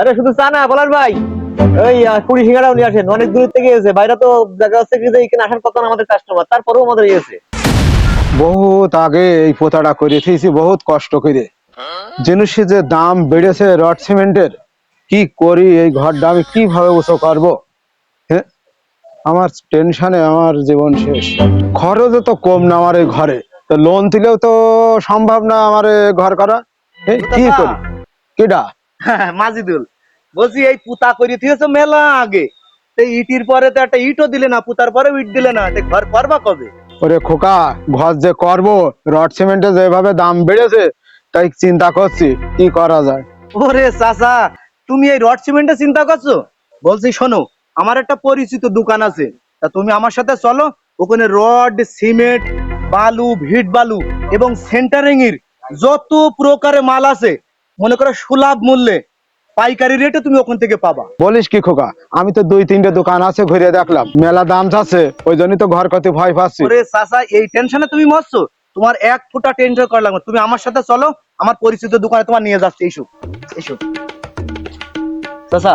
আরে শুধু চা না বলার ভাই। ওই কুড়ি সিঙ্গারাও নিয়ে আসেন অনেক দূর থেকে এসে। বাইরে তো দেখা যাচ্ছে কি যে এখানে আসার কথা না আমাদের কাস্টমার তারপরেও আমাদের এসে বহুত আগে এই পোতাটা করে থিয়েছি বহুত কষ্ট করে জিনিসের যে দাম বেড়েছে রড সিমেন্টের কি করি এই ঘরটা আমি কীভাবে উঁচু করব? হ্যাঁ আমার টেনশনে আমার জীবন শেষ। খরচ তো কম না আমার এই ঘরে। তো লোন দিলেও তো সম্ভব না আমার ঘর করা। কি করি? কিডা? মাজিদুল। বলছি এই পুতা করে দিয়েছ মেলা আগে। ইটির পরে তো একটা ইটও দিলে না পুতার পরে ইট দিলে না। ঘর করবা কবে? ওরে খোকা ঘর যে করব রড সিমেন্টের যেভাবে দাম বেড়েছে তাই চিন্তা করছি কি করা যায়? ওরে চাচা তুমি এই রড সিমেন্টের চিন্তা করছ? বলছি শোনো আমার একটা পরিচিত দোকান আছে। তা তুমি আমার সাথে চলো ওখানে রড সিমেন্ট বালু ভিট বালু এবং সেন্টারিং এর যত প্রকারের মাল আছে মনে করো সুলভ মূল্যে পাইকারি রেটে তুমি ওখান থেকে পাবা। বলিস কি খোকা আমি তো দুই তিনটে দোকান আছে ঘুরে দেখলাম। মেলা দাম যাচ্ছে ওই জন্যই তো ঘর করতে ভয় পাচ্ছি। ওরে চাচা এই টেনশনে তুমি মরছো? তোমার এক ফুটা টেনশন করা লাগবে তুমি আমার সাথে চলো আমার পরিচিত দোকানে তোমার নিয়ে যাচ্ছে। এইসব এইসব চাচা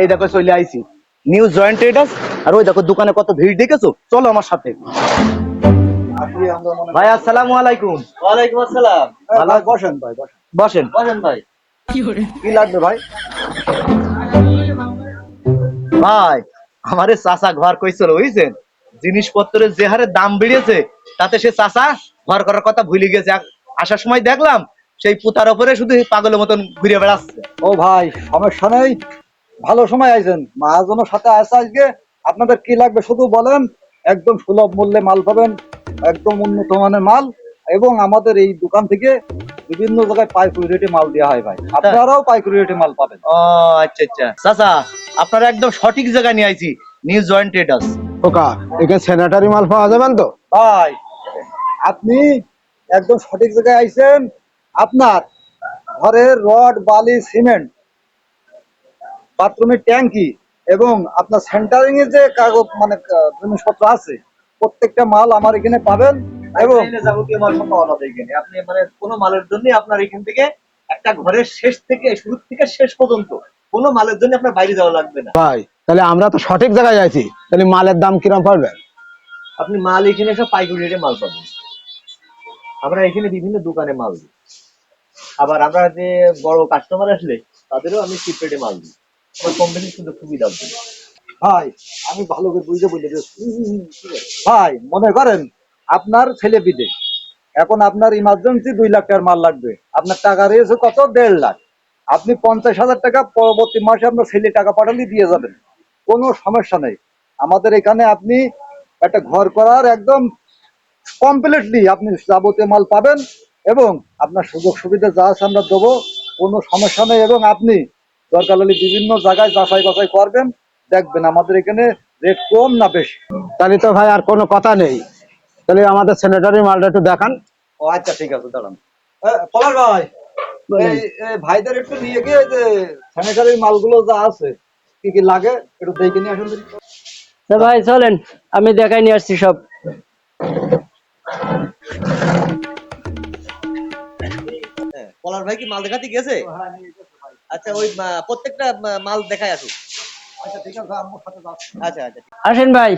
এই দেখো চলে আইছি। নিউ জয়েন্ট ট্রেডার্স আর ওই দেখো দোকানে কত ভিড় দেখেছ? চলো আমার সাথে। ভাই আসসালামু আলাইকুম। ওয়ালাইকুম আসসালাম। ভালো বসেন ভাই বসেন। বসেন। বসেন ভাই। কি লাগবে ভাই? ভাই আমারে চাচা ঘর কইছিল বুঝছেন? জিনিসপত্রের যে হারে দাম বেড়েছে তাতে সে চাচা ঘর করার কথা ভুলে গেছে। আসার সময় দেখলাম সেই পুতার উপরে শুধু পাগলের মতন ঘুরে বেড়াচ্ছে। ও ভাই সমস্যা নেই। ভালো সময় আইছেন। মহাজনের সাথে আসে আজকে। আপনাদের কি লাগবে শুধু বলেন? একদম সুলভ মূল্যে মাল পাবেন। একদম উন্নত মানের মাল এবং আমাদের এই দোকান থেকে বিভিন্ন জায়গায় পাইকারি রেটে মাল দেওয়া হয় ভাই। আপনারাও পাইকারি রেটে মাল পাবেন। ও আচ্ছা আচ্ছা। চাচা আপনারা একদম সঠিক জায়গায় নিয়ে আইছি নিউ জয়েন্ট ট্রেডার্স খোকা এখানে স্যানিটারি মাল পাওয়া যাবেন তো? ভাই আপনি একদম সঠিক জায়গায় আইছেন। আপনার ঘরের রড বালি সিমেন্ট বাথরুমের ট্যাঙ্কি এবং আপনার সেন্টারিং এর যে কাগজ মানে জিনিসপত্র আছে প্রত্যেকটা মাল আমার এখানে পাবেন এবং যাবতীয় মাল সব পাওয়া যাবে এখানে। আপনি মানে কোনো মালের জন্য আপনার এখান থেকে একটা ঘরের শেষ থেকে শুরু থেকে শেষ পর্যন্ত কোনো মালের জন্য আপনার বাইরে যাওয়া লাগবে না। ভাই তাহলে আমরা তো সঠিক জায়গায় যাইছি। তাহলে মালের দাম কিরম পড়বে? আপনি মাল এখানে সব পাইকারি রেটে মাল পাবেন। আমরা এখানে বিভিন্ন দোকানে মাল দিই। আবার আমরা যে বড় কাস্টমার আসলে তাদেরও আমি চিপ রেটে মাল দিই। আমার কম বেশি সুযোগ সুবিধা দিই ভাই, আমি ভালো করে বুঝে বুঝে ভাই, মনে করেন আপনার ছেলে বিদেশ। এখন আপনার ইমার্জেন্সি দুই লাখ টাকার মাল লাগবে। আপনার টাকা রয়েছে কত? দেড় লাখ। আপনি পঞ্চাশ হাজার টাকা পরবর্তী মাসে আপনার ছেলে টাকা পাঠালে দিয়ে যাবেন। কোনো সমস্যা নেই। আমাদের এখানে আপনি একটা ঘর করার একদম কমপ্লিটলি আপনি যাবতীয় মাল পাবেন এবং আপনার সুযোগ সুবিধা যা আছে আমরা দেবো, কোনো সমস্যা নেই। এবং আপনি দরকার হলে বিভিন্ন জায়গায় যাচাই বাছাই করবেন। দেখবেন আমাদের এখানে রেট কম না বেশি। তাহলে তো ভাই আর কোনো কথা নেই। তাহলে আমাদের স্যানিটারি মালটা একটু দেখান। ও আচ্ছা ঠিক আছে দাঁড়ান। পলাশ ভাই এই ভাইদের একটু নিয়ে গিয়ে এই যে স্যানিটারি মালগুলো যা আছে কি কি লাগে একটু দেখে নিয়ে আসুন ভাই চলেন আমি দেখাই নিয়ে আসছি সব। পলার ভাই কি মাল দেখাতে গেছে আচ্ছা ওই প্রত্যেকটা মাল দেখায় আসুক। আচ্ছা ঠিক আছে আমার সাথে যাচ্ছি আচ্ছা আচ্ছা আসেন ভাই।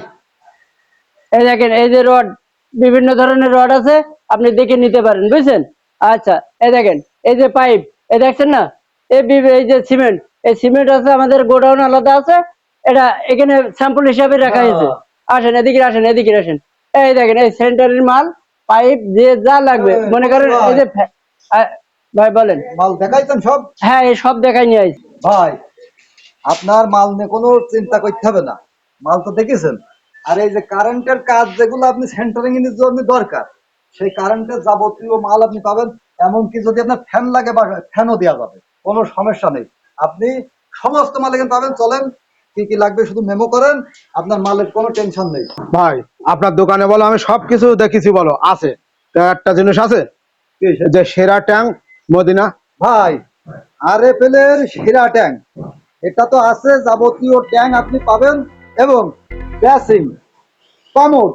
এই দেখেন এই যে রড বিভিন্ন ধরনের রড আছে আপনি দেখে নিতে পারেন বুঝছেন? আচ্ছা এই দেখেন এই যে পাইপ এই দেখছেন না? এই এই যে সিমেন্ট এই সিমেন্ট আছে আমাদের গোডাউন আলাদা আছে এটা এখানে স্যাম্পল হিসাবে রাখা হয়েছে। আসেন এদিকে আসেন এদিকে আসেন। এই দেখেন এই সেন্টারের মাল পাইপ যে যা লাগবে মনে করেন এই যে ভাই। বলেন। মাল দেখাইছেন সব? হ্যাঁ এই সব দেখাই নিয়ে আসছি ভাই আপনার মাল নিয়ে কোনো চিন্তা করতে হবে না। মাল তো দেখেছেন? আর এই যে কারেন্টের কাজ যেগুলো আপনি সেন্টারিং এর জন্য দরকার সেই কারেন্টের যাবতীয় মাল আপনি পাবেন এমনকি যদি আপনার ফ্যান লাগে বা ফ্যানও দেওয়া যাবে কোনো সমস্যা নেই। আপনি সমস্ত মাল এখানে পাবেন চলেন কি কি লাগবে শুধু মেমো করেন আপনার মালের কোনো টেনশন নেই। ভাই আপনার দোকানে বলো আমি সবকিছু দেখেছি বলো আছে। একটা জিনিস আছে কি যে সেরা ট্যাঙ্ক মদিনা। ভাই আরে এর সেরা ট্যাঙ্ক। এটা তো আছে যাবতীয় ট্যাঙ্ক আপনি পাবেন এবং ব্যাসিং কমোড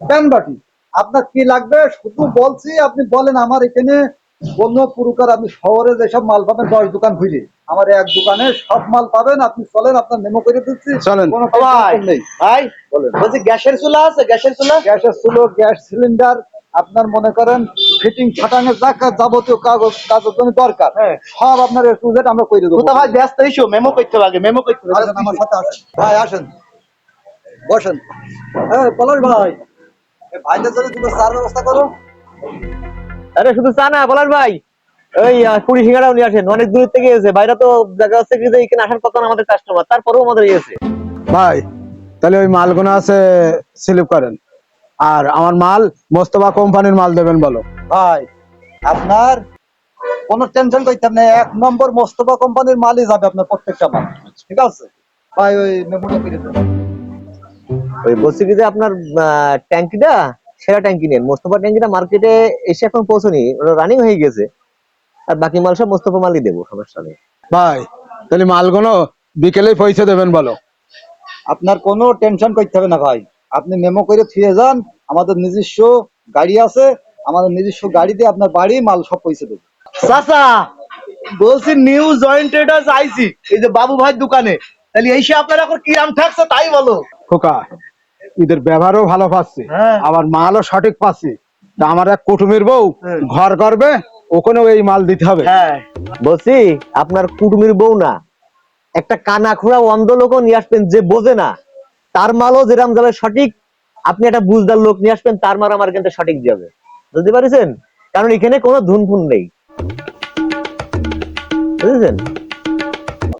প্যানবাটি। আপনার কি লাগবে? শুধু বলছি আপনি বলেন আমার এখানে কোনো প্রকার আপনি শহরে যেসব মাল পাবেন দশ দোকান ঘুরে আমার এক দোকানে সব মাল পাবেন আপনি চলেন আপনার মেমো করে দিচ্ছি। চলেন। কোনো নেই। ভাই বলেন। বলছি গ্যাসের চুলা আছে গ্যাসের চুলা? গ্যাসের চুলো গ্যাস সিলিন্ডার আপনার মনে করেন ফিটিং ফাটাঙের যা যাবতীয় কাগজ কাগজ জন্য দরকার। হ্যাঁ। সব আপনার আমরা করে দেবো। ভাই ব্যস্ত ইস্যু মেমো করতে হবে আগে মেমো করতে হবে। আমার সাথে আসেন। ভাই আসেন। বসেন। হ্যাঁ পলাশ ভাই। এ ভাইদের জন্য দুটো চার ব্যবস্থা করো। আরে শুধু চা না বলার ভাই। ওই কুড়ি সিঙ্গারাও নিয়ে আসেন অনেক দূর থেকে এসে। বাইরে তো দেখা যাচ্ছে কি এখানে আসার কথা আমাদের কাস্টমার তারপরেও আমাদের ইয়েছে ভাই তাহলে ওই মালগুলো আছে স্লিপ করেন। আর আমার মাল মোস্তফা কোম্পানির মাল দেবেন বলো। ভাই আপনার কোনো টেনশন করতে হবে না এক নম্বর মোস্তফা কোম্পানির মালই যাবে আপনার প্রত্যেকটা মাল ঠিক আছে? ভাই ওই মেমোটা দেন। ওই বলছি কি যে আপনার আহ, ট্যাঙ্কিটা সেরা ট্যাঙ্কি নেন। মোস্তফা ট্যাঙ্কিটা মার্কেটে এসে এখন পৌঁছনি ওটা রানিং হয়ে গেছে। আর বাকি মাল সব মোস্তফা মালই দেবো সমস্যা নেই। ভাই তাহলে মালগুলো বিকেলেই পয়সা দেবেন বলো। আপনার কোনো টেনশন করতে হবে না ভাই। আপনি মেমো করে ফিরে যান আমাদের নিজস্ব গাড়ি আছে আমাদের নিজস্ব গাড়িতে আপনার বাড়ি মাল সব পয়সা দেবো। চাচা বলছি নিউ জয়েন্ট ট্রেডার্স আইসি এই যে বাবু ভাই দোকানে। তাহলে এই সে আপনার এখন কি রাম থাকছে তাই বলো। খোকা এদের ব্যবহারও ভালো পাচ্ছি হ্যাঁ। আবার মালও সঠিক পাচ্ছি। তা আমার এক কুটুমির বউ হ্যাঁ। ঘর করবে ওখানেও এই মাল দিতে হবে। হ্যাঁ। বলছি আপনার কুটুমির বউ না একটা কানা খোড়া অন্ধ লোকও নিয়ে আসবেন যে বোঝে না। তার মালও যেরাম যাবে সঠিক, আপনি একটা বুঝদার লোক নিয়ে আসবেন, তার মাল আমার কিন্তু সঠিক যাবে। বুঝতে পারছেন? কারণ এখানে কোনো ধুন ফুন নেই। বুঝেছেন?